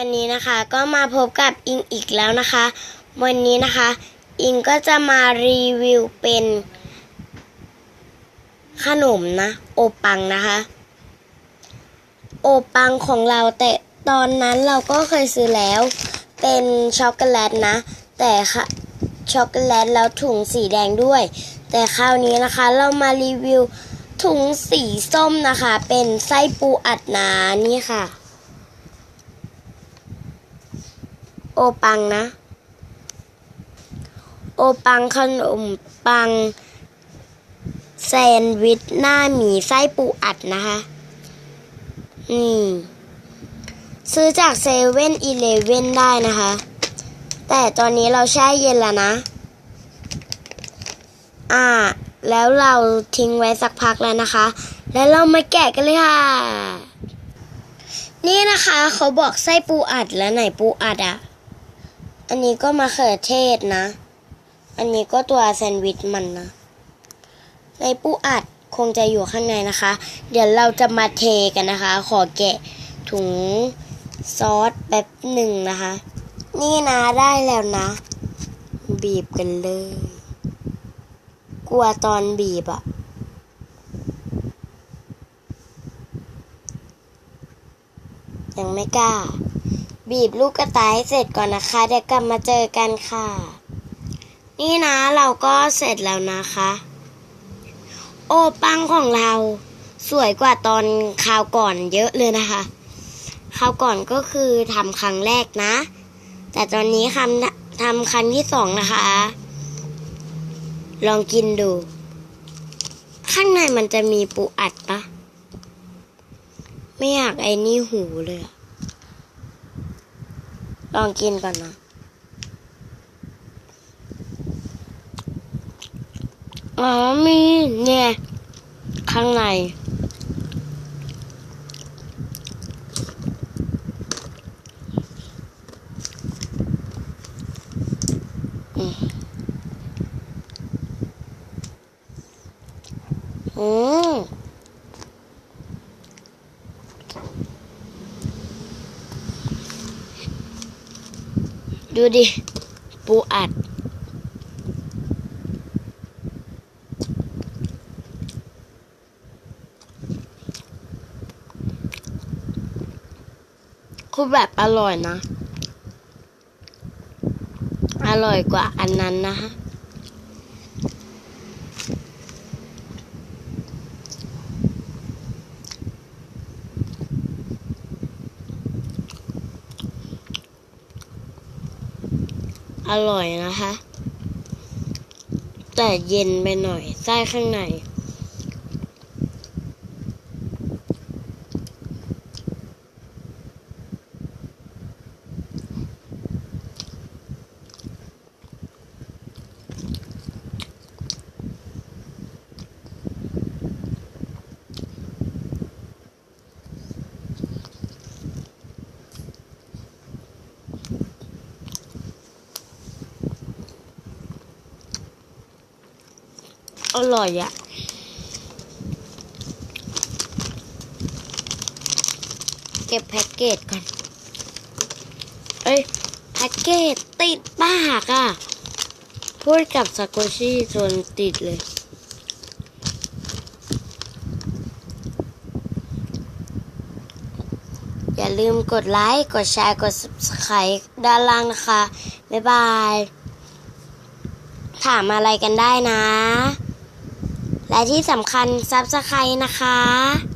วันนี้นะคะก็มาพบกับอิงอีกแล้วนะคะ วันนี้นะคะ อิงก็จะมารีวิวเป็น ขนมนะ โอปังนะคะ โอปังของเราแต่ตอนนั้นเราก็เคยซื้อแล้ว เป็นช็อกโกแลตนะ แต่ค่ะช็อกโกแลตแล้วถุงสีแดงด้วย แต่คราวนี้นะคะ เรามารีวิวถุงสีส้มนะคะ เป็นไส้ปูอัดหนานี่ค่ะ โอปังนะ โอปังขนมปัง แซนด์วิชหน้าหมีไส้ปูอัดนะคะ นี่ ซื้อจากเซเว่นอีเลเว่นได้นะคะ แต่ตอนนี้เราแช่เย็นแล้วนะ อ่า แล้วเราทิ้งไว้สักพักแล้วนะคะ แล้วเรามาแกะกันเลยค่ะนี่นะคะเขาบอกไส้ปูอัดแล้วไหนปูอัดอะ อันนี้ก็มะเขือเทศนะ อันนี้ก็ตัวแซนด์วิชมันนะ ในปูอัดคงจะอยู่ข้างในนะคะ เดี๋ยวเราจะมาเทกันนะคะ ขอแกะถุงซอสแป๊บหนึ่งนะคะ นี่นะได้แล้วนะ บีบกันเลย กลัวตอนบีบอะยังไม่กล้า บีบลูกกระต่ายให้เสร็จก่อนนะคะ เดี๋ยวกลับมาเจอกันค่ะ นี่นะเราก็เสร็จแล้วนะคะ โอปังของเราสวยกว่าตอนคราวก่อนเยอะเลยนะคะคราวก่อนก็คือทำครั้งแรกนะ แต่ตอนนี้ทำทำครั้งที่สองนะคะ ลองกินดู ข้างในมันจะมีปูอัดปะไม่อยากไอ้นี่หูเลยอะ ลองกินก่อนนะอ๋อมีเนี่ย ข้างใน อืมอืม ดูดิ ปูอัด คือแบบอร่อยนะ อร่อยกว่าอันนั้นนะฮะ อร่อยนะคะ แต่เย็นไปหน่อยไส้ข้างใน อร่อยอะเก็บแพ็กเกจก่อน เอ้ยแพ็กเกจติดปากอะพูดกับซาโกชิจนติดเลย อย่าลืมกดไลค์ กดแชร์ กด subscribe ด้านล่างนะคะ บ๊ายบาย ถามอะไรกันได้นะ และที่สำคัญซับสไครต์นะคะ